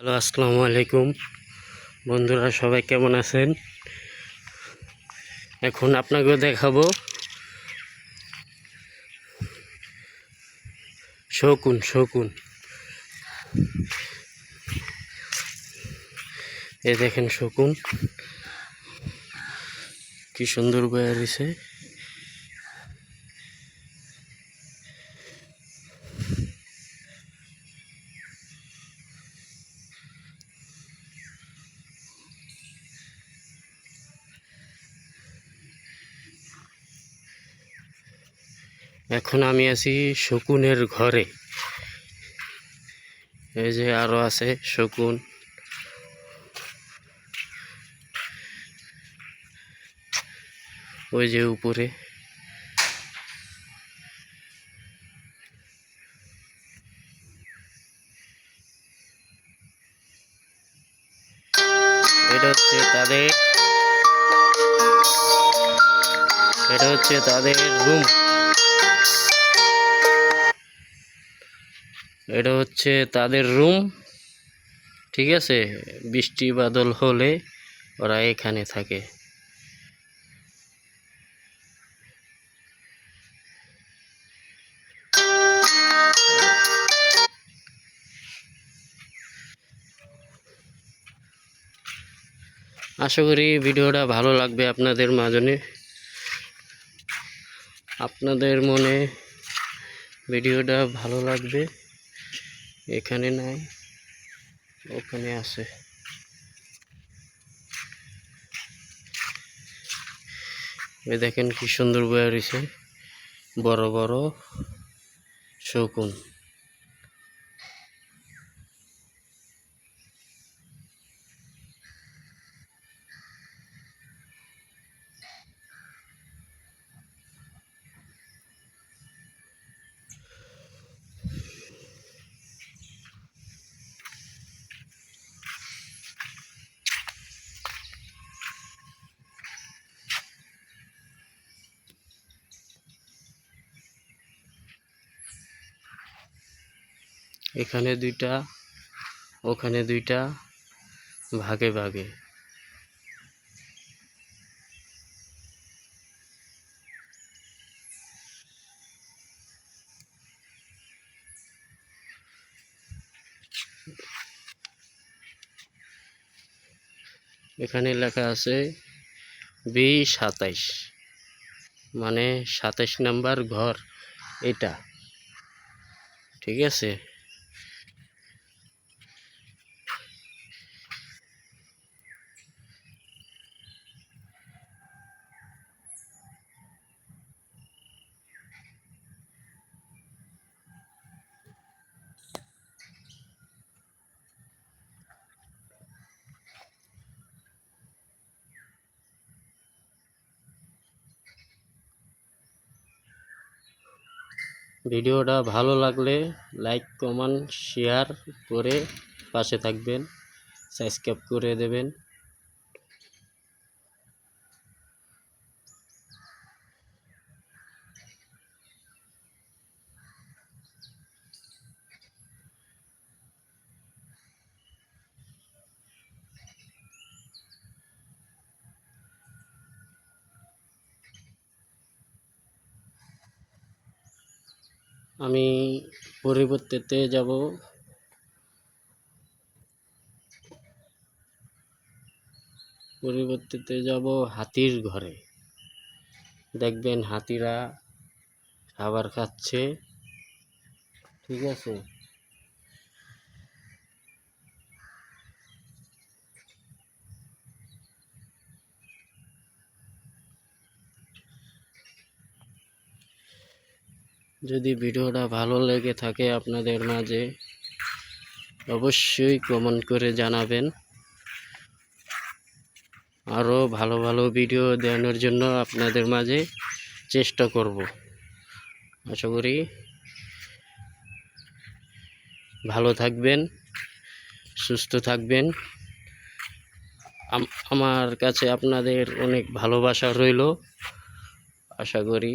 Hello, আসসালামু আলাইকুম। বন্ধুরা, সবাই কেমন আছেন? এখন আপনাকে দেখাবো শকুন শকুন। এ দেখেন শকুন। কি সুন্দর বয়ে রয়েছে। এখন আমি আছি শকুনের ঘরে। এই যে আরও আছে শকুন। ওই যে উপরে। এটা হচ্ছে তাদের এটা হচ্ছে তাদের রুম এটা হচ্ছে তাদের রুম ঠিক আছে? বৃষ্টি বাদল হলে ওরা এখানে থাকে। আশা করি ভিডিওটা ভালো লাগবে আপনাদের মাজনে আপনাদের মনে ভিডিওটা ভালো লাগবে? এখানে নাই ওখানে আছে। দেখেন কি সুন্দর বয়ে রয়েছে বড় বড় শকুন। এখানে দুইটা, ওখানে দুইটা, ভাগে ভাগে। এখানে লেখা আছে বি সাতাইশ মানে সাতাইশ নাম্বার ঘর এটা। ঠিক আছে? ভিডিওটা ভালো লাগলে লাইক কমেন্ট শেয়ার করে পাশে থাকবেন সাবস্ক্রাইব করে দেবেন। আমি পরিবর্তেতে যাব। পরিবর্তিতে যাব হাতির ঘরে। দেখবেন হাতিরা খাবার খাচ্ছে। ঠিক আছে? যদি ভিডিওটা ভালো লেগে থাকে আপনাদের মাঝে, অবশ্যই কমেন্ট করে জানাবেন। আরও ভালো ভালো ভিডিও দেওয়ানোর জন্য আপনাদের মাঝে চেষ্টা করব। আশা করি ভালো থাকবেন, সুস্থ থাকবেন। আমার কাছে আপনাদের অনেক ভালোবাসা রইল। আশা করি